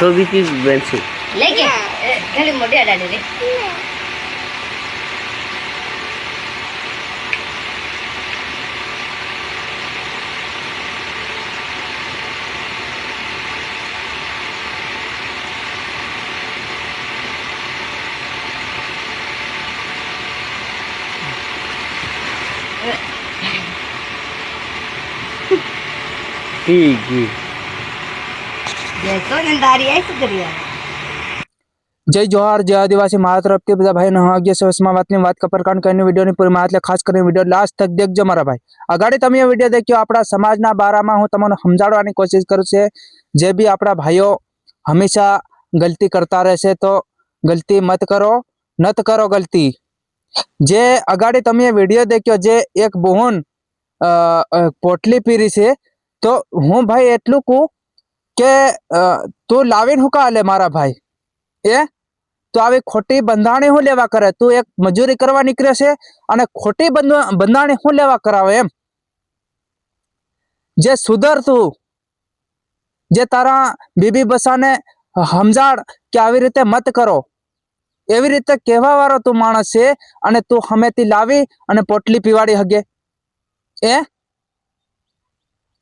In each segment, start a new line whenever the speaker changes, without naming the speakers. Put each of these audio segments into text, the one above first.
તો બીજી બનશે
લઈ ગયા ખાલી મોઢે અડાડે રે.
જય જોહાર જય આદિવાસી મારા તરફથી બધા ભાઈનો ભાગ્ય સવસમાં વાતની વાત કપર કાંડ કરીને વિડીયોની પૂરી માહિતી ખાસ કરીને વીડિયો લાસ્ટ તક દેખજો મારા ભાઈ. અગાડી તમે વીડિયો દેખ્યો આપણા સમાજના બારામાં હું તમને સમજાવવાની કોશિશ કરું છે. જે બી આપણા ભાઈઓ હંમેશા ગલતી કરતા રહેશે તો ગલતી મત કરો નત કરો ગલતી. જે અગાડી તમે વીડિયો દેખ્યો જે એક બહુન પોટલી પીરી છે તો હું ભાઈ એટલું કહું કે તું લાવીને હું કા લે મારા ભાઈ? એ? તો આવી ખોટી બંધાણી હું લેવા કરે? તું એક મજૂરી કરવા નીકળે છે અને ખોટી બંધાણી હું લેવા કરાવે એમ? જે સુધર તું, જે તારા બીબી બસાને સમજાડ કે આવી રીતે મત કરો, એવી રીતે કહેવા વાળો તું માણસ છે અને તું હમેથી લાવી અને પોટલી પીવાડી હગે. એ?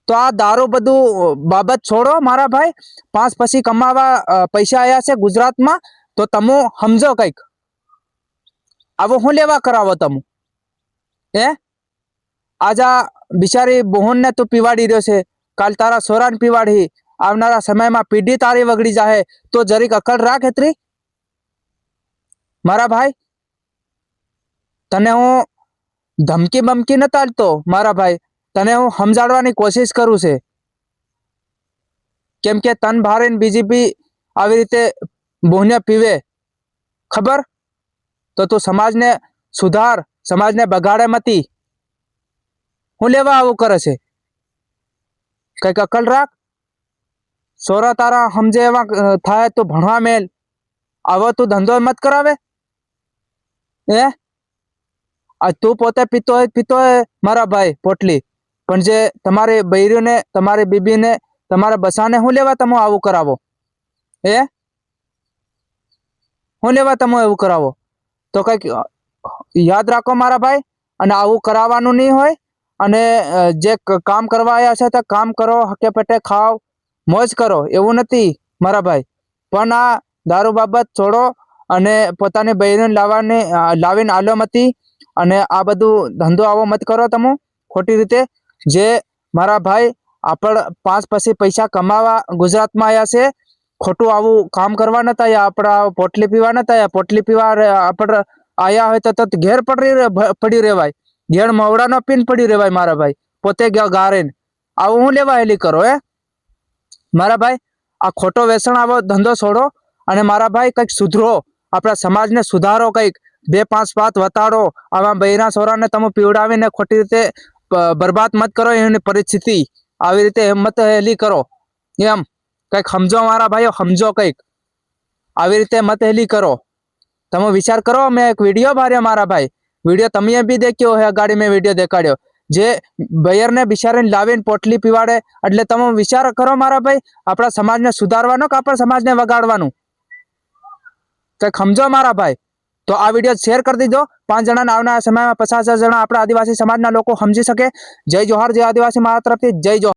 તો આ દારૂ બધું બાબત છોડો મારા ભાઈ. પાંચ પછી કમાવા પૈસા આવ્યા છે ગુજરાતમાં, તો તમે સમજો કંઈક. આવો હું લેવા કરાવો તમે? એ આજ બિચારી બોહનને તું પીવાડી રહ્યો છે. કાલ તારા સોરાને પીવાડી. આવનારા સમયમાં પીઢી તારી વગડી જાહે. તો જરીક અકલ રાખ હેતરી. મારા ભાઈ, તને હું ધમકી બમકી નતા તાલતો? મારા ભાઈ તને હું સમજાડવાની કોશિશ કરું છે? કેમ કે તન ભારીને બીજી બી આવી રીતે બોહને પીવે. ખબર? તો તું સમાજને સુધાર, સમાજને બગાડે મતી. હું લેવા આવું કરે છે? કંઈક અકલ રાખ. સોરા તારા સમજે એવા થાય તો ભણવા મેલ. આવો તું ધંધો મત કરાવે. એ આ તું પોતે પીતો હોય પીતો હોય મારા ભાઈ, પોટલી. પણ જે તમારી બૈરીઓને, તમારી બીબીને, તમારા બસાને હું લેવા તમે આવું કરાવો? એ શું લેવા તમે એવું કરાવો? તો કંઈક યાદ રાખો મારા ભાઈ, અને આવું કરાવવાનું નહીં હોય, અને જે કામ કરવા આવ્યા છે તો કામ કરો હકે પેટે ખાઓ, મોજ કરો, એવું નથી મારા ભાઈ. પણ આ દારૂ બાબત છોડો, અને પોતાની બહેરીને લાવવાની લાવીને આલો મતી, અને આ બધું ધંધો આવો મત કરો તમે, ખોટી રીતે. જે મારા ભાઈ આપણ પાંચ પછી પૈસા કમાવા ગુજરાતમાં આવ્યા છે, ખોટું આવું કામ કરવા નતા આવ્યા આપણા પોટલી પીવા નતા આવ્યા પોટલી પીવા આપણે આવ્યા હોય તો તત ઘેર પડી પડી રહેવાય ઘેર મવડાનો પીન પડી રહેવાય મારા ભાઈ, પોતે ગયા ગારેન. આવું હું લેવા હેલી કરો, હે? મારા ભાઈ, આ ખોટો વેસણ આવો ધંધો છોડો અને મારા ભાઈ કંઈક સુધરો, આપણા સમાજને સુધારો કંઈક, બે પાંચ વાત વતાડો, આવા બૈરા સોરાને તમે પીવડાવીને ખોટી રીતે બરબાદ મત કરો એની પરિસ્થિતિ. આવી રીતે હિંમત હેલી કરો. એમ, કંઈક સમજો મારા ભાઈઓ, સમજો કંઈક. આવી રીતે મત હેલી કરો. તમે વિચાર કરો, મેં એક વીડિયો ભાર્યો મારા ભાઈ. વીડિયો તમે બી દેખ્યો હે ગાડી મેં વીડિયો દેખાડ્યો. જે બયરને બિચારીને લાવીને પોટલી પીવાડે, એટલે તમે વિચાર કરો મારા ભાઈ, આપણા સમાજને સુધારવાનો કે આપણા સમાજને વગાડવાનું? કંઈક સમજો મારા ભાઈ. તો આ વીડિયો શેર કરી દીધો. પાંચ જણાને આવનારા સમયમાં પચાસ જણા આપણા આદિવાસી સમાજના લોકો સમજી શકે. જય જોહાર, જય આદિવાસી મારા તરફથી, જય જોહાર.